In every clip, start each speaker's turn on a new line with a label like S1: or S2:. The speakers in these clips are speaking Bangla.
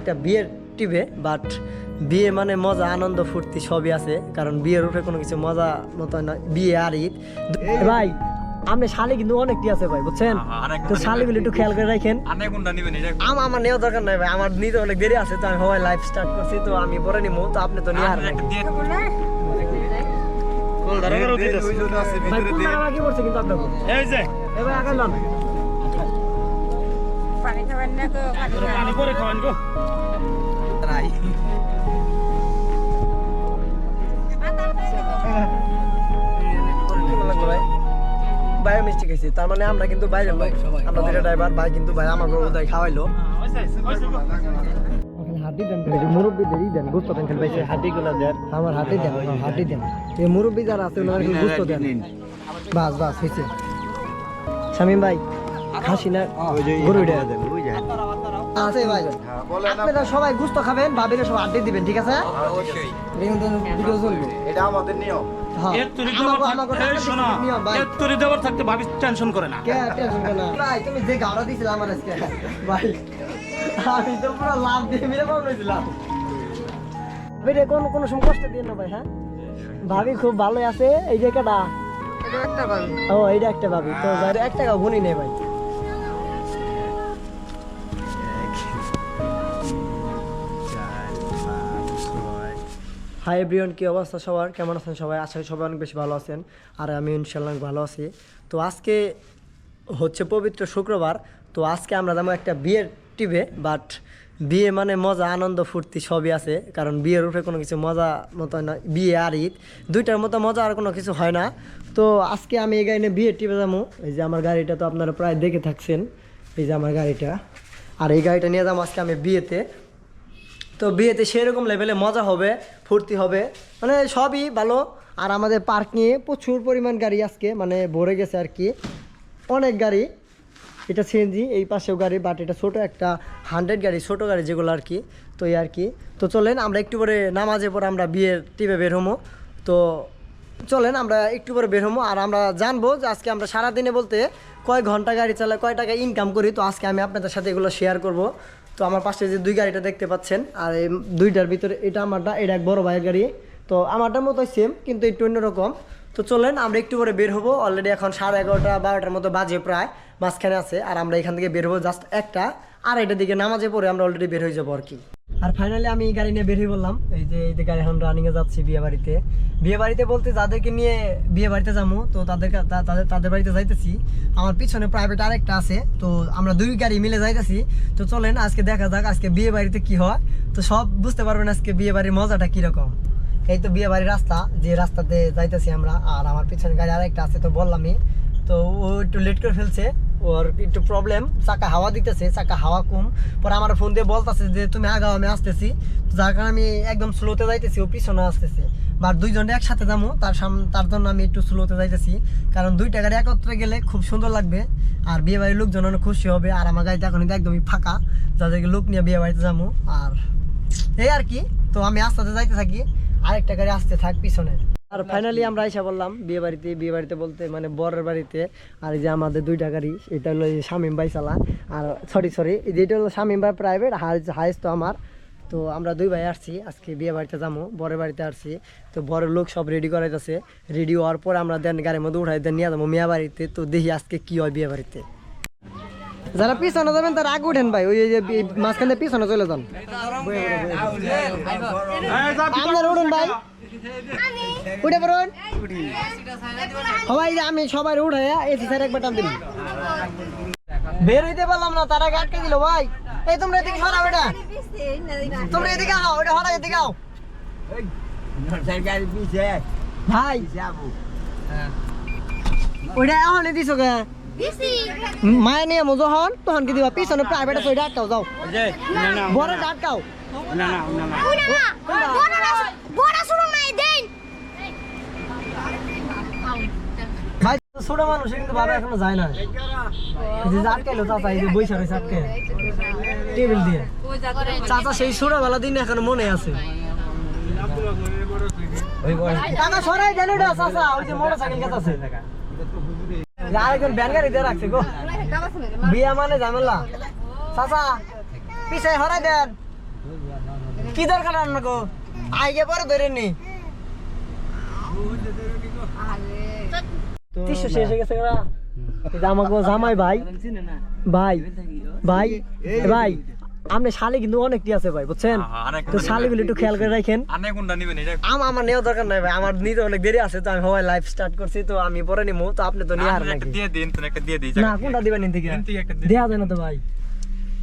S1: একটা বিয়ের টিভে বাট বিয়ে মানে মজা আনন্দ ফুর্তি সবই আছে কারণ বিয়ের উপরে কোনো কিছু মজা মতো নয়। বিয়ে আর ঈদ। ভাই আপনি শালি কিন্তু অনেকটি আছে ভাই বুঝছেন? তো শালিগুলো একটু খেয়াল করে রাখেন।
S2: আনে কোনটা নিবেন এটা
S1: আমার আমার নেওয়া দরকার নাই ভাই আমার নিতে অনেক দেরি আছে তো আমি সবাই লাইফ স্টার্ট করছি তো আমি পরে নিবো তো আপনি তো নিয়ে আর ভাই কি করছে কিন্তু আপনাকে
S2: এই যে।
S1: এ ভাই আগে লন
S3: পানি খাবেন না গো পানি খাবেন
S2: পানি করে খাওয়ান গো।
S1: কেমন ভাই বাইরে মিষ্টি খাইছি তার মানে আমরা কিন্তু বাইরে ভাই আমরা দুইটা ড্রাইভার ভাই কিন্তু ভাই আমার বোধহয় খাওয়াইলো। হাড্ডি দেন মুরব্বি দেরি দেন গুস্ত দেন খেলে ভাই হাড্ডি গুলা দেন। আমার হাড্ডি দেন হ্যাঁ, হাড্ডি দেন। এই মুরব্বি যারা আছে ওনারা কিন্তু গুস্ত দেন। বাস বাস হয়েছে। শামিম ভাই খাসি না? গরু দেন। আছে ভাই। আপনারা সবাই গুস্ত খাবেন ভাবিলে সব আড্ডি দিবেন ঠিক আছে? ভিডিও চলবে।
S4: এটা আমাদের নিয়ম।
S1: হ্যাঁ।
S2: ভাবি টেনশন করে না।
S1: কে টেনশন করে না? ভাই তুমি যে গাড়া দিছিলে আমার আজকে ভাই আমি তো পুরো লাভ দিয়ে মেরে পাবনাইছিলাম বেরে কোন কোন সময় কষ্ট দিয়ে না ভাই হ্যাঁ? ভাবি খুব ভালোই আছে। এই যে কেটা
S3: একটা
S1: ও এইটা একটা ভাবি। তো এক টাকা গুনি নেই ভাই। হাই এভরিওয়ান কি অবস্থা সবার? কেমন আছেন সবাই? আশা করি সবাই অনেক বেশি ভালো আছেন, আর আমি ইনশাল্লাহ ভালো আছি। তো আজকে হচ্ছে পবিত্র শুক্রবার, তো আজকে আমরা যাব একটা বিয়ের টিভে বাট বিয়ে মানে মজা, আনন্দ, ফুর্তি সবই আছে, কারণ বিয়ের উপরে কোনো কিছু মজা মতো নয় বিয়ে আর ঈদ, দুইটার মতো মজা আর কোনো কিছু হয় না। তো আজকে আমি এই গাড়ি নিয়ে বিয়ের টিভে যাব, এই যে আমার গাড়িটা তো আপনারা প্রায় দেখে থাকছেন, এই যে আমার গাড়িটা। আর এই গাড়িটা নিয়ে যাব আজকে আমি বিয়েতে তো বিয়েতে সেরকম লেভেলে মজা হবে, ফুর্তি হবে। মানে সবই ভালো। আর আমাদের পার্কিংয়ে প্রচুর পরিমাণ গাড়ি আজকে মানে ভরে গেছে আর কি। অনেক গাড়ি। এটা সিএনজি এই পাশেও গাড়ি বাট এটা ছোটো একটা হান্ড্রেড গাড়ি, ছোটো গাড়ি যেগুলো আর কি। তো এই আর কি। তো চলেন, আমরা একটু পরে নামাজে পরে আমরা বিয়ের টিপে বের হব তো চলেন, আমরা একটু পরে বের হব আর আমরা জানব যে আজকে আমরা সারাদিনে বলতে কয় ঘণ্টা গাড়ি চালাই কয় টাকা ইনকাম করি। তো আজকে আমি আপনাদের সাথে এগুলো শেয়ার করব। তো আমার পাশে যে দুই গাড়িটা দেখতে পাচ্ছেন, আর এই দুইটার ভিতরে এটা আমারটা, এটা এক বড় ভাইয়ের গাড়ি। তো আমারটার মতোই সেম কিন্তু একটু অন্যরকম তো চলেন, আমরা একটু পরে বের হব। অলরেডি এখন সাড়ে এগারোটা, বারোটার মতো বাজে প্রায়, মাঝখানে আছে, আর আমরা এখান থেকে বের হব জাস্ট একটা। আর এটার দিকে নামাজে পরে আমরা অলরেডি বের হয়ে যাব আর কি। আর ফাইনালি আমি গাড়ি নিয়ে বেরিয়ে বললাম, এই যে এই যে গাড়ি এখন রানিংয়ে যাচ্ছি বিয়ে বাড়িতে বিয়ে বাড়িতে বলতে যাদেরকে নিয়ে বিয়ে বাড়িতে যাব, তো তাদের তাদের তাদের বাড়িতে যাইতেছি। আমার পিছনে প্রাইভেট আরেকটা আছে, তো আমরা দুই গাড়ি মিলে যাইতেছি। তো চলেন, আজকে দেখা যাক আজকে বিয়ে বাড়িতে কি হয়। তো সব বুঝতে পারবেন আজকে বিয়ে বাড়ির মজাটা কীরকম। এই তো বিয়ে বাড়ির রাস্তা, যে রাস্তাতে যাইতেছি আমরা, আর আমার পিছনে গাড়ি আরেকটা আছে, তো বললামই। তো ও একটু লেট করে ফেলছে। ওর একটু প্রবলেম চাকা হাওয়া দিতেছে, চাকা হাওয়া কম। পরে আমার ফোন দিয়ে বলতেছে যে, তুমি আগাও আমি আসতেছি। যার কারণে আমি একদম স্লোতে যাইতেছি, ও পিছনে আসতেছে। বা দুইজনে একসাথে যাব তার সাম, তার জন্য আমি একটু স্লোতে যাইতেছি। কারণ দুইটা গাড়ি একত্রে গেলে খুব সুন্দর লাগবে। আর বিয়ে বাড়ির লোকজন অনেক খুশি হবে, আর আমার গাড়িটা এখন একদমই ফাঁকা। যাদেরকে লোক নিয়ে বিয়ে বাড়িতে যাব আর এই আর কি। তো আমি আস্তে আস্তে যাইতে থাকি, আরেকটা গাড়ি আসতে থাক পিছনে। আর ফাইনালি আমরা এসে বললাম বিয়ে বাড়িতে বিয়ে বাড়িতে বলতে মানে বরের বাড়িতে আর এই যে আমাদের দুইটা গাড়ি এটা হলো শামীম ভাই চালা আর সরি সরি যেটা হলো শামীম ভাই প্রাইভেট হাইস তো আমার তো আমরা দুই ভাই আসছি আজকে বিয়ে বাড়িতে যাব বরের বাড়িতে আসছি তো বরের লোক সব রেডি করাইতেছে রেডি হওয়ার পর আমরা দেন গাড়ির মধ্যে উঠাই দেন নিয়ে যাব মিয়া বাড়িতে তো দেখি আজকে কি হয় বিয়ে বাড়িতে যারা পিছনে যাবেন তারা আগে উঠেন ভাই ওই যে মাঝখানে পিছনে চলে যান আপনারা উঠুন ভাই উঠে পড়ুন। সবাই যে আমি সবাই উঠে এসি স্যার একবার টান দিন। বের হইতে পারলাম না তারা আটকে দিল ভাই। এই তোমরা এদিকে সরাও এটা তোমরা এদিকে আও এটা হরা এদিকে আও। ভাই ওইটা এখন দিছো কে? মায়ে নিয়ে মজো হন তখন কি দিবা? পিছনে প্রাইভেট আছে ওইটা আটকাও যাও। বড় আটকাও
S2: না। না না না
S1: ছোট মানুষ কিন্তু বাবা এখনও যায় না। যে আটকাইলো চাচা, এই যে বৈশা রয়েছে আটকে টেবিল দিয়ে। চাচা সেই ছোটবেলা দিন এখনও মনে আছে। টাকা সরাই দেন ওটা, চাচা, ওই যে মোটর সাইকেল কাছে আছে আরেকজন ব্যান গাড়ি দিয়ে রাখছে গো। বিয়া মানে ঝামেলা। চাচা, পিছে হরাই দেন। কি দরকার রান্না গো? আইগে পরে ধরে নি তিনশো শেষ হয়ে গেছে না এই যে আমাকে জামাই ভাই ভাই ভাই ভাই আপনি শালি কিন্তু অনেকটি আছে ভাই বুঝছেন? তো শালিগুলো একটু খেয়াল করে রাখেন। আমার আমার নেওয়া দরকার নাই ভাই আমার নিতে অনেক দেরি আছে তো আমি স্টার্ট করছি তো আমি পরে নিমু তো আপনি তো নিয়ে আর নাকি? না কোনটা দিবেন নিতে
S2: দেয়া
S1: যায় না তো ভাই।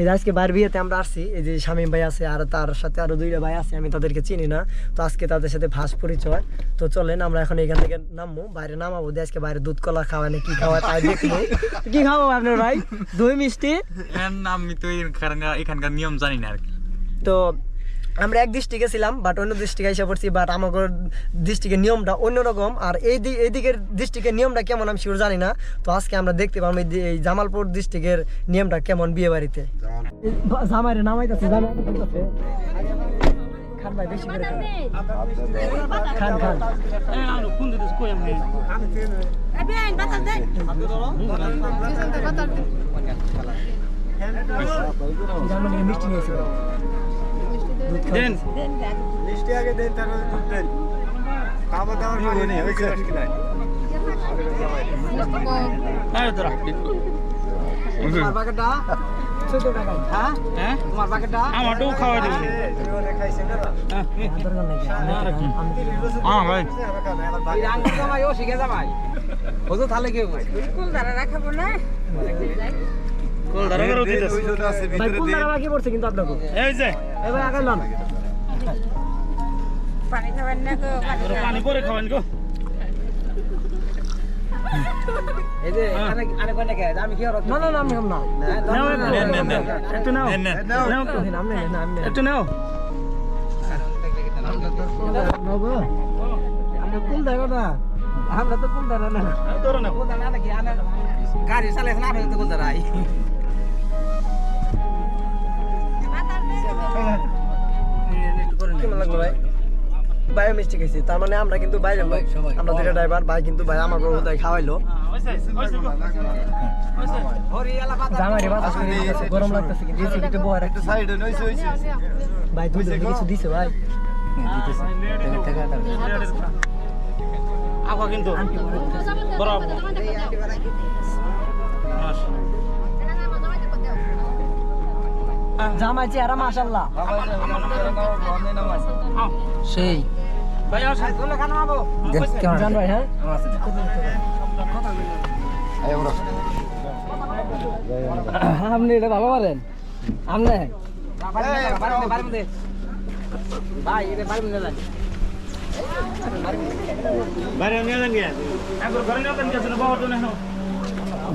S1: এই যে আজকে বাইর বিয়েতে আমরা আসছি এই যে শামীম ভাই আছে আর তার সাথে আরও দুইটা ভাই আছে আমি তাদেরকে চিনি না। তো আজকে তাদের সাথে ফার্স্ট পরিচয়। তো চলেন আমরা এখন এখান থেকে নামবো বাইরে নামাবো দিয়ে আজকে বাইরে দুধ কলা খাওয়া না কি খাওয়া তাই দেখব। কি খাব আপনার ভাই? দই মিষ্টি?
S2: নাম আমি তো এখানকার নিয়ম জানি না আর কি।
S1: তো আমরা এক ডিস্ট্রিক্টে ছিলাম বাট অন্য ডিস্ট্রিক্টে এসে পড়ছি বাট আমাদের ডিস্ট্রিক্টের নিয়মটা অন্যরকম। আর এই দি- এই দিকের ডিস্ট্রিক্টের নিয়মটা কেমন আমি শিওর জানি না। তো আজকে আমরা দেখতে পাবো এই এই জামালপুর ডিস্ট্রিক্টের নিয়মটা কেমন বিয়ে বাড়িতে। জামাইরে নামাইতেছে জামাই খান ভাই বেশি করে খান। খান মিষ্টি।
S2: দেন।
S4: মিষ্টি আগে দেন তারপরে দুধ দেন। খাবার দাবার করে। নেই হয়েছে।
S2: আয় তোরা
S1: তোমার বাকেটটা ছোট টাকা হ্যাঁ?
S2: হ্যাঁ?
S1: তোমার বাকেটটা
S2: আমারটাও খাওয়া দিবি।
S4: খাইছে না
S2: হ্যাঁ হ্যাঁ ভাই।
S3: Kul darah rakam na.
S2: কোল ধরে করে দিতেছ
S1: ভাই কোন দ্বারা বাকি পড়ছে
S2: পানি পরে খাবেন গো।
S1: না না না আমি হম না।
S2: নাও একটু। নাও। একটু
S1: আমি না আমরা কোন দাও না? আমরা তো দাও না
S2: ধরে নাও
S1: কেমন লাগল ভাই বাইরে মিষ্টি খেয়েছি তার মানে আমরা কিন্তু বাইরে আমরা দুইটা ড্রাইভার ভাই কিন্তু ভাই আমার বউ তাই খাওয়াইলো গরম লাগতেছে ভাই দুই কিছু দিছে ভাই
S2: আগা কিন্তু বরাবর
S1: জামাই চেহারা মাশাল্লাহ সেই
S2: ভাই আসেন
S1: জান ভাই হ্যাঁ আপনি এটা ভালো পারেন আপনি
S2: বাইরে নিয়ে যান গিয়ে একবার ঘরে নিয়ে যান গিয়ে বাবার জন্য নাও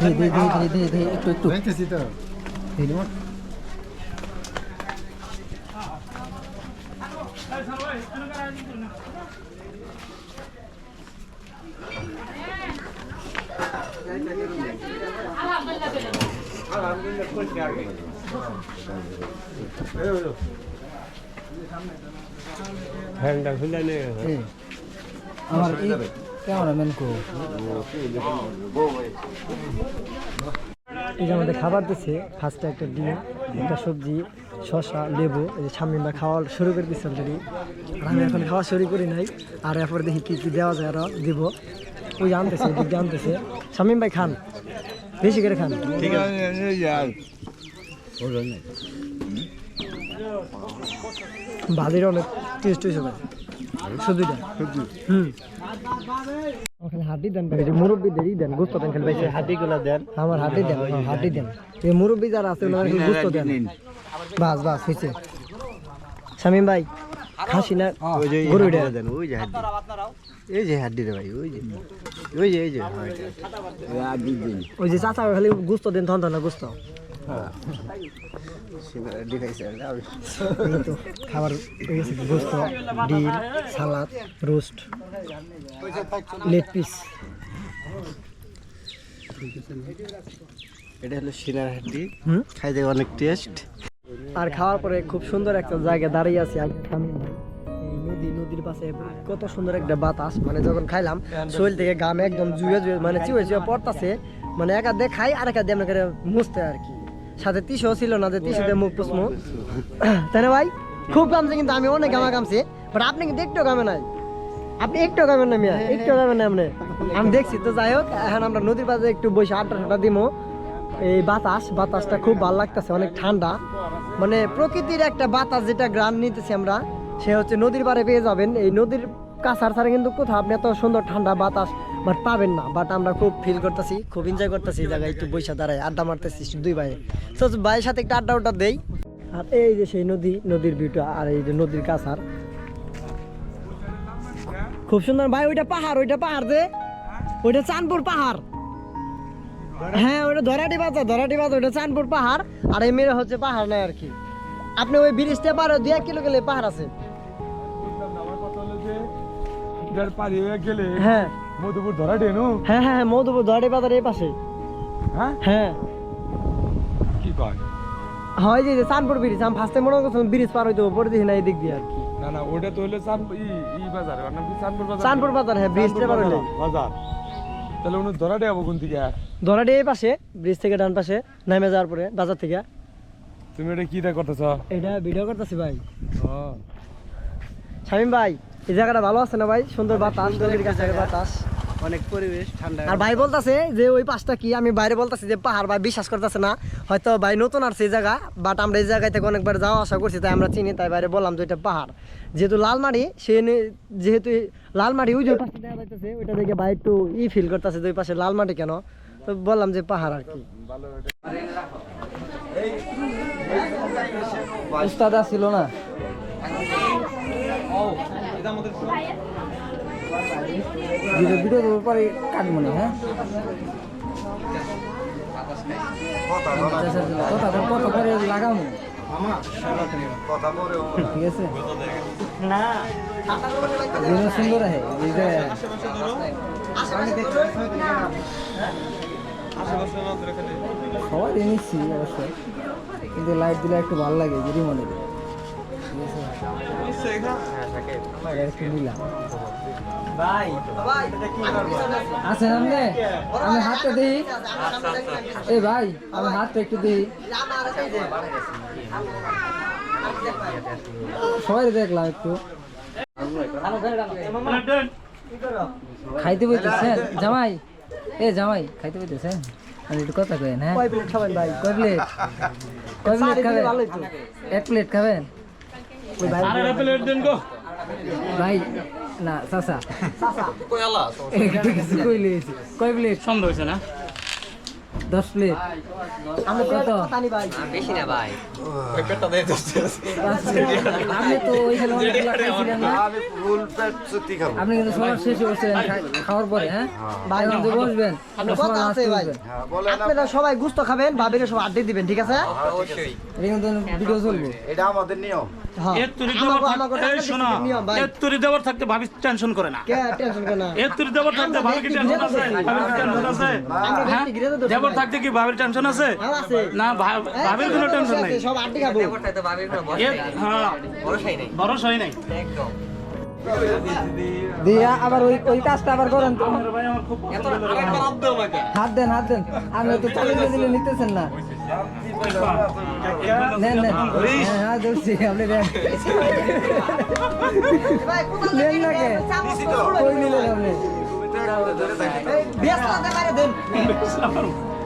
S1: দে দে দে দে দে দে একটু একটু
S4: হ্যান্ডটা খুলে নে
S1: আমার এই যে আমাদের খাবার দিচ্ছে ফার্স্টে একটা ডিম একটা সবজি। শসা লেবু এই যে শামিমা খাওয়া শুরু করে দিচ্ছে অলরেডি আর আমি এখন খাওয়া শুরু করি নাই আর এরপরে দেখি কী কী দেওয়া যায় আরও দিব। ওই আনতেছে দিক দিয়ে আনতেছে। শামিম ভাই খান বেশি করে খান।
S4: ঠিক আছে।
S1: ভাজির অনেক টেস্ট হয়েছে ভাই। সবজিটা। হুম। ওখানে হাড্ডি দেন ভাই। যে মুরব্বি দেরি দেন গোস্ত দেন খেলে ভাই।
S4: হাতিগুলো দেন।
S1: আমার হাড্ডি দেন হ্যাঁ, হাড্ডি দেন। এই মুরব্বি যারা আছে ওনারা খালি গোস্ত দেন। বাস বাস হয়েছে শামিম ভাই খাসি না?
S4: ওই যে
S1: গরু
S4: দেন ওই যে হাড্ডি। এই যে হাড্ডি রে ভাই ওই যে। ওই যে এই যে
S1: ওই যে। চাচা খালি গোস্ত দেন থন থন গোস্ত। তো খাবার গোস্ত সালাদ রোস্ট লেগ পিস
S4: এটা হলো সিনার হাড্ডি খাইতে অনেক টেস্ট
S1: আর খাওয়ার পরে খুব সুন্দর একটা জায়গায় দাঁড়িয়ে আছি নদী নদীর পাশে কত সুন্দর একটা বাতাস মানে যখন খাইলাম শরীর থেকে গামে একদম জুয়ে জুয়ে মানে চুয়ে চুয়ে পড়তাছে মানে একা দিয়ে খাই আর একা দিয়ে করে মুছতে আর কি সাথে তিসও ছিল না যে তিসুতে মুখ পুসমু তাই ভাই, খুব কামছে কিন্তু আমি অনেক গামা কামছি বাট আপনি কিন্তু একটু গামে নাই। আপনি একটু গাবেন না মিয়া একটু গাবেন না আপনি। আমি দেখছি তো যাই হোক, এখন আমরা নদীর পাশে একটু বসে আড্ডা টাড্ডা দিমো। এই বাতাস, বাতাসটা খুব ভালো লাগতেছে, অনেক ঠান্ডা। মানে প্রকৃতির একটা বাতাস যেটা গ্রাম নিতেছি আমরা, সে হচ্ছে নদীর পাড়ে পেয়ে যাবেন। এই নদীর কাছার ছাড়া কিন্তু কোথাও আপনি এত সুন্দর ঠান্ডা বাতাস বাট পাবেন না বাট আমরা খুব ফিল করতেছি, খুব এনজয় করতেছি জায়গায় একটু বৈশা দাঁড়ায়, আড্ডা মারতেছি দুই ভাই তো ভাইয়ের সাথে একটু আড্ডা উড্ডা দেই। আর এই যে সেই নদী, নদীর ভিউটা আর এই যে নদীর কাছার খুব সুন্দর। ভাই, ওইটা পাহাড় ওইটা পাহাড় যে। ওইটা চাঁদপুর পাহাড়। হ্যাঁ ওইটা ধরাটি বাজার ধরাটি বাজার, ওইটা চাঁদপুর পাহাড়। আর এই মেরে হচ্ছে পাহাড় নাই আর কি। আপনি ওই ব্রিজটা পারে দুই এক কিলো গেলে পাহাড় আছে।
S5: এটার পারি হয়ে গেলে
S1: হ্যাঁ।
S5: মধুপুর ধরা ডেনু
S1: হ্যাঁ হ্যাঁ মধুপুর ধরাটি বাজার এই পাশে।
S5: হ্যাঁ?
S1: হ্যাঁ।
S5: কি কয়?
S1: হয় যে চাঁদপুর ব্রিজ আমি ফার্স্টে মনে করছিলাম ব্রিজ পার হইতে পরে দেখি না এই দিক দিয়ে আর কি।
S5: না না ওটা তো হলো চান ই ই বাজার ওর নাম কি চানপুর বাজার
S1: হ্যাঁ ব্রিজটা পার হইলে।
S5: বাজার তাহলে উনি ধরা ডে কোন থেকে
S1: ধরাটি এই পাশে ব্রিজ থেকে ডান পাশে নামে যাওয়ার পরে বাজার থেকে।
S5: তুমি এটা কি করতেছ?
S1: এটা ভিডিও করতেছি ভাই। শামিম ভাই এই জায়গাটা ভালো আছে না ভাই? সুন্দর বাতাস নদীর কাছে বাতাস।
S4: অনেক পরিবেশ ঠান্ডা
S1: আর ভাই বলতাছে যে ওই পাশটা কি? আমি বাইরে বলতাছি যে পাহাড় ভাই বিশ্বাস করতেছে না। হয়তো ভাই নতুন আসছে এই জায়গা বাট আমরা এই জায়গায় থেকে অনেকবার যাওয়া আসা করছি তাই আমরা চিনি তাই বাইরে বললাম যে এটা পাহাড়। যেহেতু লালমারি সে যেহেতু লালমারি ওই যে পাশে দেখা যাইতেছে ওইটা দেখে ভাই একটু ই ফিল করতেছে যে ওই পাশে লালমাটি কেন? তো বললাম যে পাহাড় আর কি। উস্তাদ ছিল না? ভিডিও ভিডিও পরে কাটবো না হ্যাঁ কথা করে লাগামো ঠিক আছে সুন্দর আছে সবাই নিচ্ছি অবশ্যই কিন্তু লাইট দিলে একটু ভালো লাগে যদি মনে একটু আছেন আপনি আমি হাতটা দিই। এই ভাই আমি হাতটা একটু দিই। সবাই দেখলাম একটু। খাইতে বইতেছেন? জামাই এ জামাই খাইতে বইতেছেন? আমি একটু কথা কেন হ্যাঁ? কয় প্লেট খাবেন ভাই? কয় প্লেট কয় প্লেট খাবেন? এক প্লেট খাবেন? ভাই না চাচা। কিছু কইলে হইছে। কয় প্লেট?
S2: সন্দেহ হয়েছে না?
S1: দশ প্লেট আমরা কত?
S6: বেশি না ভাই।
S1: আপনি তো ওইখানে খাইছিলেন না। আপনি কিন্তু সবার শেষে বসছিলেন খাওয়ার পরে হ্যাঁ? যে বসবেন। কথা আছে ভাই। আপনারা সবাই গুস্ত খাবেন ভাবিরে সব আড্ডি দিবেন ঠিক আছে?
S6: অবশ্যই।
S1: এটা কিন্তু ভিডিও চলবে।
S4: এটা আমাদের নিয়ম।
S1: হ্যাঁ।
S2: দেওয়ার থাকতে-
S1: ভাই।
S2: ভাবি টেনশন করে না।
S1: কে টেনশন করে না?
S2: এর তুরি দেওয়ার থাকতে ভাবি কি টেনশন আছে? ভাবির হ্যাঁ থাকতে কি ভাবির টেনশন আছে?
S1: হ্যাঁ,
S2: না ভাবির কোনো টেনশন নেই।
S1: সব আড্ডি খাব।
S6: ভাবির কোনো
S2: এর হ্যাঁ।
S6: ভরসাই নেই। একদম।
S1: দিয়া আবার ওই ওই কাজটা আবার করেন তো।
S2: আমার ভাই আমার খুব পছন্দ করে।
S1: হাত দেন হাত দেন। আমি তো চালিয়ে দিয়ে দিলে নিতেছেন না। নেন নেন। হ্যাঁ হ্যাঁ ধরছি আপনি নেন নেন না কে? কই নিলেন আপনি?
S2: আসসালামু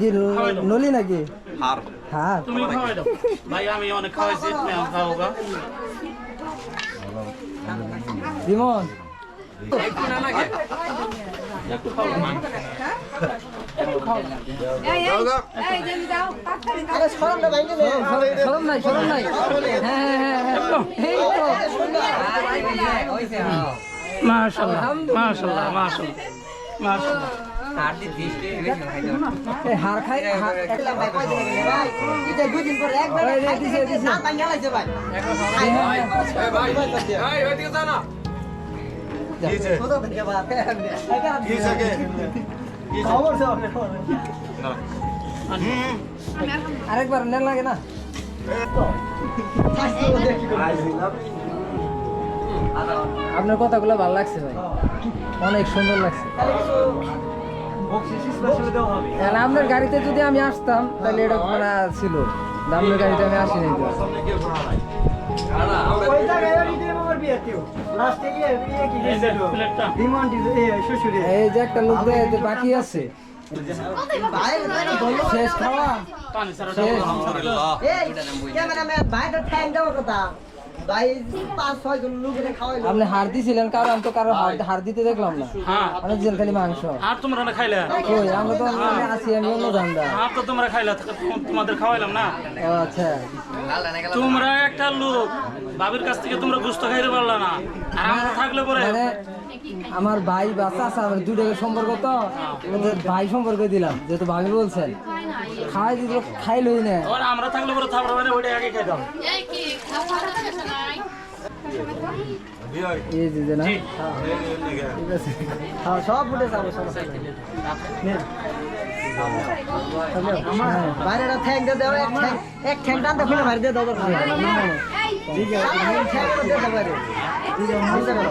S1: কি নলি নাকি? হার। হার।
S2: তুমি খাওয়াই দাও। ভাই আমি অনেক খাওয়াইছি তুমি এখন খাও গা
S1: রিমন
S3: এই এই এই জমি দাও তাড়াতাড়ি দাও।
S1: আরে শরম না ভাঙে শরম নাই শরম নাই। হ্যাঁ হ্যাঁ হ্যাঁ এই তো।
S2: মাশাআল্লাহ মাশাআল্লাহ মাশাআল্লাহ মাশাআল্লাহ।
S1: হার খাই পরে একবার।
S4: আরেকবার নেন লাগে না। আপনার কথাগুলো ভালো লাগছে ভাই। অনেক সুন্দর লাগছে। তাহলে আপনার গাড়িতে যদি আমি আসতাম তাহলে এটা মানে ছিল আপনার গাড়িতে আমি আসি নাই তো।
S1: ওই জায়গায় ওই দিদি আমার বিয়ে কেউ। Last এ গিয়ে বিয়ে কি গেছিল? বিমান দিল, এ, শ্বশুরে।
S4: এই যে একটা লোক বাকি আছে শেষ খাওয়া আপনি হার দিছিলেন কারণ আমি তো কারও হার- হার দিতে দেখলাম না। মানে জেল খালি মাংস।
S2: আর তোমরা না খাইলে।
S4: কই আমরা তো আছি আমি অন্য ধান্দা।
S2: আর তো তোমরা খাইলে তোমাদের খাওয়াইলাম না।
S4: ও আচ্ছা।
S2: তোমরা একটা লোক বাবির কাছ থেকে তোমরা গুস্ত খাইতে পারলা না। আর আমরা থাকলে পরে
S4: মানে আমার ভাই বা চাচা আমার দুটাকে সম্পর্ক তো ওদের ভাই সম্পর্ক দিলাম যেহেতু ভাবি বলছেন। খাই দিল খাইলই না।
S2: আমরা থাকলে পরে থাকবে মানে ওইটা আগে খাইতাম।
S3: এই
S4: এই যে যে না
S1: ঠিক আছে। হ্যাঁ, সব ফুটেছে আমার সমস্যা বাইরেটা ঠ্যাং দিয়ে দাও, এক ঠ্যাং- এক ঠ্যাং টানতে খুলে বাইরে দিয়ে দাও ঠিক আছে, ঠ্যাং দিয়ে দাও বাইরে। বুঝতে পারো?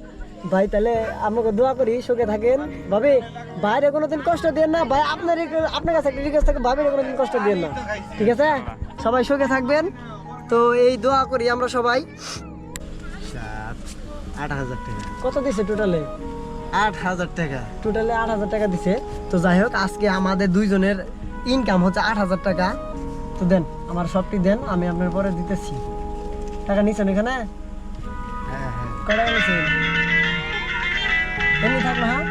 S1: ভাই তাহলে আমাকে দোয়া করি সুখে থাকেন। ভাবি বাইরে কোনোদিন কষ্ট দেন না। ভাই আপনার আপনার কাছে একটা রিকোয়েস্ট থাকে ভাবির কোনোদিন কষ্ট দেন না। ঠিক আছে? সবাই সুখে থাকবেন। তো এই দোয়া করি আমরা সবাই।
S7: আট হাজার টাকা।
S1: কত দিছে টোটালে
S7: আট হাজার টাকা।
S1: টোটালে আট হাজার টাকা দিছে। তো যাই হোক আজকে আমাদের দুইজনের ইনকাম হচ্ছে আট হাজার টাকা। তো দেন আমার সবটি দেন আমি আপনার পরে দিতেছি। টাকা নিছেন এখানে?
S7: হ্যাঁ হ্যাঁ।
S1: কটা নিছেন? এমনি থাকল হ্যাঁ